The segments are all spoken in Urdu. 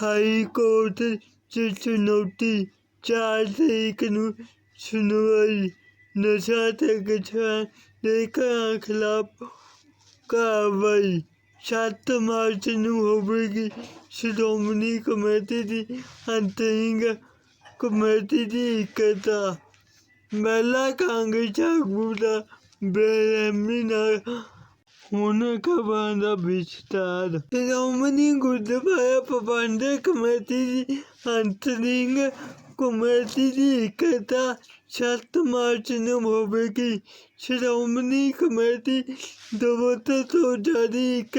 ہائی کورٹ سے چنوتی چار تاریخ نو سنوائی نشا خلاف کاروائی سات مارچ نو ہوگی شرومنی کمیٹی کی اترک کمیٹی کی ایکتا مہیلا کانگریس آگو کا بےرہمی بستار شومی گردو کمیٹی کمیٹی کی ایکتا سات مارچ نو ہوگی شروع کمٹی تو جاری ایک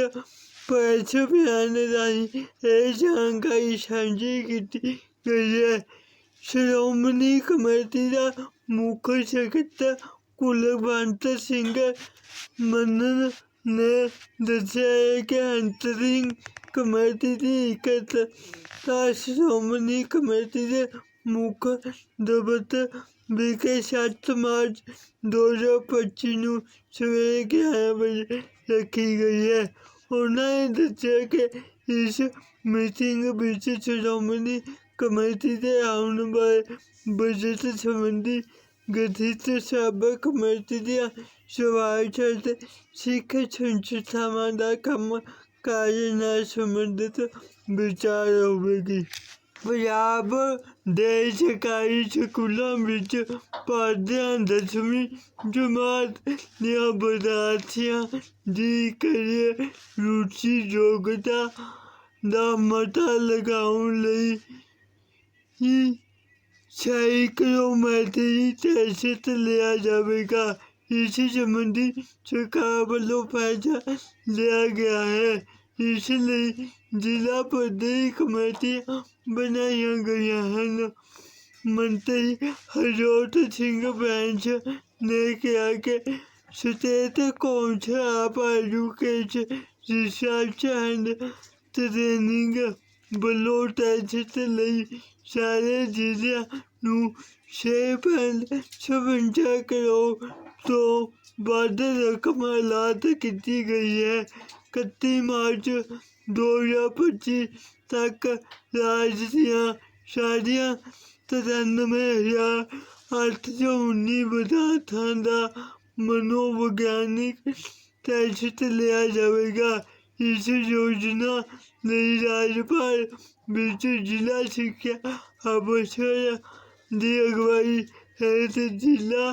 پیش پہننے جانکاری سانجی کی گئی ہے شمنی کمیٹی کا مک سکن ਨੇ ਦੱਸਿਆ ਕਿ ਅੰਤਰਿੰਗ ਕਮੇਟੀ ਦੀ ਇਕੱਤ ਤਾਂ ਸ਼੍ਰੋਮਣੀ ਕਮੇਟੀ ਦੇ ਮੁੱਖ ਦਬਤ ਵਿਖੇ 7 ਮਾਰਚ 2025 ਨੂੰ ਸਵੇਰੇ 11 ਵਜੇ ਰੱਖੀ ਗਈ ਹੈ ਉਹਨਾਂ ਨੇ ਦੱਸਿਆ ਕਿ ਇਸ ਮੀਟਿੰਗ ਵਿੱਚ ਸ਼੍ਰੋਮਣੀ ਕਮੇਟੀ ਦੇ ਆਉਣ ਵਾਲੇ ਬਜਟ ਸੰਬੰਧੀ ਗਠਿਤ ਸਭ ਕਮੇਟੀ ਦੀਆਂ سواج سکھاوا کا کام کا سبند بچار ہوگی پہ سرکاری اسکولوں میں پڑھتے ہیں دسویں جماعت ودارتیاں کی کری روچی یوگتا متا لگاؤ لیجیے تحسٹ لیا جائے گا سمندی سرکار وجہ فائدہ لیا گیا ہے اس لیے ضلع پر کمیٹیاں بنائی گئی ہیں منتری ہرجوت سنگھ بینس نے کیا کہ council of education research and training بلو ٹیکس لی سارے ضلع نٹ چپنجا ਕਰੋੜ تو ود رقم کی گئی ہے کتی مارچ دو ہزار پچیس تک راج دیا ترانوے ہزار سو انیس ودارت ٹیسٹ لیا جائے گا اس یوجنا لی راجپال ضلع سکھا افسر کی اگوائی ہے ضلع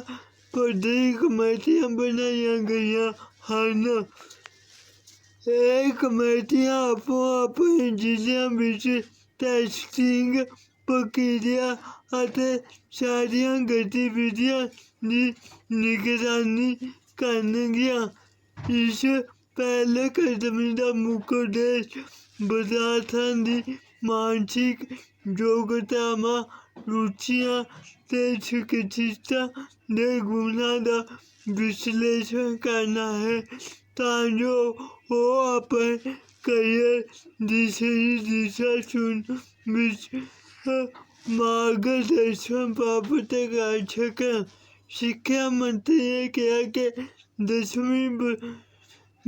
ਵੱਡੀ ਕਮੇਟੀਆਂ ਬਣਾਈਆਂ ਗਈਆਂ ਹਨ ਇਹ ਕਮੇਟੀਆਂ ਆਪੋ ਆਪਣੇ ਜ਼ਿਲ੍ਹਿਆਂ ਵਿੱਚ ਟੈਸਟਿੰਗ ਪ੍ਰਕਿਰਿਆ ਅਤੇ ਸਾਰੀਆਂ ਗਤੀਵਿਧੀਆਂ ਦੀ ਨਿਗਰਾਨੀ ਕਰਨਗੀਆਂ ਇਸ ਪਹਿਲੇ ਕਦਮ ਦਾ ਮੁੱਖ ਉਦੇਸ਼ ਵਿਦਿਆਰਥੀਆਂ ਦੀ ਮਾਨਸਿਕ ਯੋਗਤਾਵਾਂ روچیاں گھنٹوں کا وشلیشن کرنا ہے تا جو وہ اپنے کریئر صحیح دشا سن مار درس پراپت کر سک سیات نے کہا کہ دسویں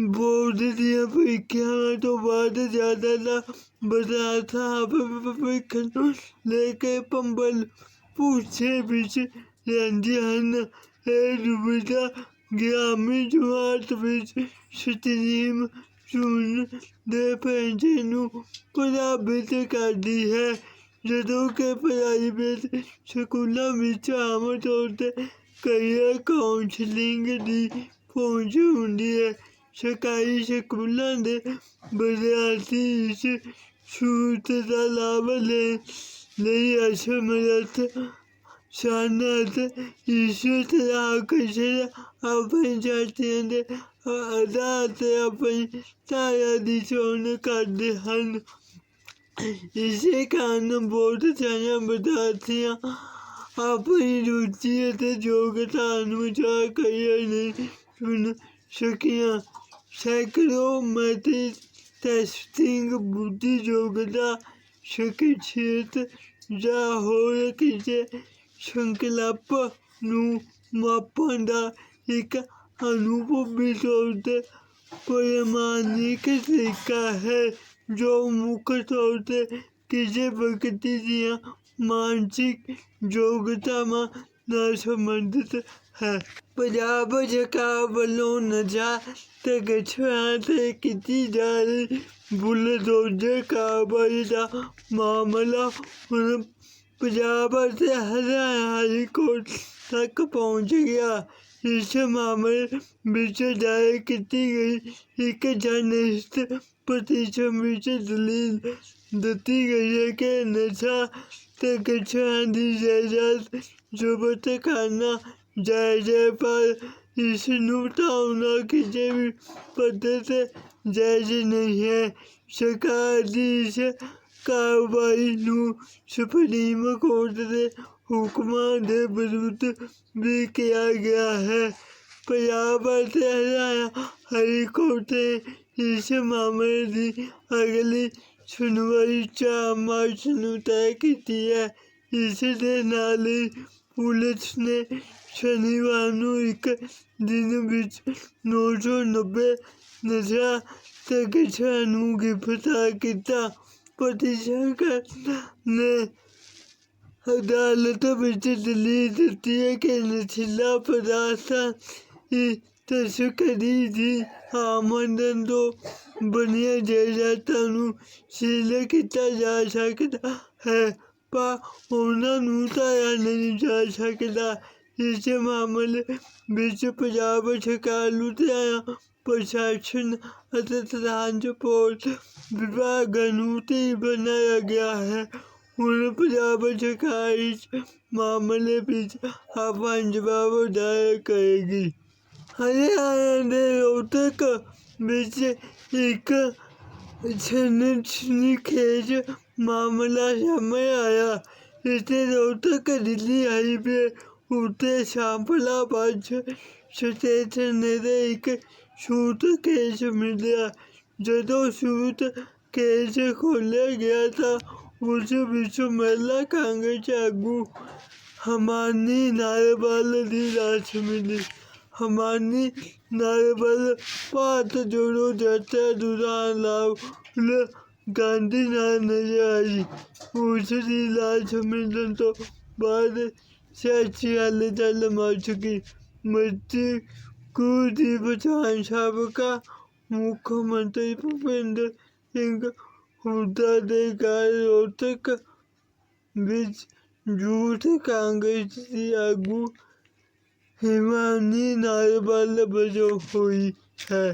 ਬੋਰਡ ਦੀਆਂ ਪ੍ਰੀਖਿਆਵਾਂ ਤੋਂ ਬਾਅਦ ਜ਼ਿਆਦਾ ਨਾ ਬਦਲਾਅ ਸਾਹਿਬ ਵੇਖਣ ਲੈ ਕੇ ਪੰਬਲ ਪੂਛੇ ਵਿੱਚ ਰਹਿੰਦੀਆਂ ਹਨ ਇਹ ਦੁਬਿਧਾ ਗਿਆਮੀ ਜਮਾਤ ਵਿੱਚ ਸਤਨੀਮ ਚੂਨ ਦੇ ਪੈਂਜੇ ਨੂੰ ਪ੍ਰਭਾਵਿਤ ਕਰਦੀ ਹੈ ਜਦੋਂ ਕਿ ਪ੍ਰਾਈਵੇਟ ਸਕੂਲਾਂ ਵਿੱਚ ਆਮ ਤੌਰ ਤੇ ਕਈ ਕਾਉਂਸਲਿੰਗ ਦੀ ਪਹੁੰਚ ਹੁੰਦੀ ਹੈ ਸਰਕਾਰੀ ਸਕੂਲਾਂ ਦੇ ਵਿਦਿਆਰਥੀ ਇਸ ਛੂਟ ਦਾ ਲਾਭ ਲੈ ਲਈ ਅਸਮਰਥ ਸਨ ਅਤੇ ਇਸ ਤਰ੍ਹਾਂ ਕਿਸੇ ਆਪਣੇ ਜਾਤੀਆਂ ਦੇ ਆਧਾਰ ਤੇ ਆਪਣੀ ਤਾਇਆ ਦੀ ਚੋਣ ਕਰਦੇ ਹਨ ਇਸੇ ਕਾਰਨ ਬਹੁਤ ਸਾਰੇ ਵਿਦਿਆਰਥੀਆਂ ਆਪਣੀ ਰੁਚੀ ਅਤੇ ਯੋਗਤਾ ਅਨੁਸਾਰ ਕਈ ਨਹੀਂ ਸੁਣ ਸਕੀਆਂ سینکڑوں بدھتا ہوکلپ ناپا طور پر مانک طریقہ ہے جو مک طور پر کسی پرگتی مانسک یوگتاب پجاب و نشہ گھوڑا کی جی کاروائی کا معاملہ ہوں پنجاب سے ہریاٹ تک پہنچ گیا اس معاملے دائر کی گئی ایک جنشم دلیل دیتی گئی ہے کہ نشا گھوڑا دیبت کرنا ਜੈ ਜੈ ਪਰ ਇਸ ਨੂੰ ਟਾਉਣਾ ਕਿਸੇ ਵੀ ਪੱਧਰ ਤੇ ਜਾਇਜ਼ ਨਹੀਂ ਹੈ ਸਰਕਾਰ ਦੀ ਇਸ ਕਾਰਵਾਈ ਨੂੰ ਸੁਪਰੀਮ ਕੋਰਟ ਦੇ ਹੁਕਮਾਂ ਦੇ ਵਿਰੁੱਧ ਵੀ ਕਿਹਾ ਗਿਆ ਹੈ ਪੰਜਾਬ ਅਤੇ ਹਰਿਆਣਾ ਹਾਈ ਕੋਰਟ ਨੇ ਇਸ ਮਾਮਲੇ ਦੀ ਅਗਲੀ ਸੁਣਵਾਈ ਚਾਰ ਮਾਰਚ ਨੂੰ ਤੈਅ ਕੀਤੀ ਹੈ ਇਸ ਦੇ ਨਾਲ ਹੀ پولیس نے شنیوار ایک دن بچ سو نبے نشاشوں گرفتار کیا پتیشن نے عدالت میں دلی دیتی ہے کہ نشیلا پارتھ کی آمدن تو بنیا جائدوں سیل کیا جا سکتا ہے ਪਰ ਉਹਨਾਂ ਨੂੰ ਤਾਂ ਨਹੀਂ ਜਾ ਸਕਦਾ ਇਸ ਮਾਮਲੇ ਵਿੱਚ ਪੰਜਾਬ ਸਰਕਾਰ ਲੁਧਿਆਣਾ ਪ੍ਰਸ਼ਾਸਨ ਅਤੇ ਟਰਾਂਸਪੋਰਟ ਵਿਭਾਗ ਨੂੰ ਤੇ ਬਣਾਇਆ ਗਿਆ ਹੈ ਹੁਣ ਪੰਜਾਬ ਸਰਕਾਰ ਇਸ ਮਾਮਲੇ ਵਿੱਚ ਆਪਣਾ ਜਵਾਬ ਦਾਇਰ ਕਰੇਗੀ ਹਰਿਆਣਾ ਦੇ ਰੋਹਤਕ ਵਿੱਚ ਇੱਕ ਸਨਸਨੀਖੇਜ معاملہ سامنے آیا جب کے دلی ہائی وے اتنے شامپلا بچ سچے ایک سوٹ کیس ملیا جدو سوٹ کیس کھولیا گیا تھا اس مہیلا کانگریس آگو ہم ناربل دی لاش ملی ہمانی ہم جوڑو پارت دوران لاؤ گاندھی نام نظر آئی اس لال چھ ملنے تو بعد سیاسی والے دل مر چکی مجھے کوری پان سابقہ مکمری بھوپندر سنگھ ہر روتک یوتھ کانگریس آگو حمانی ناروال وجہ ہوئی ہے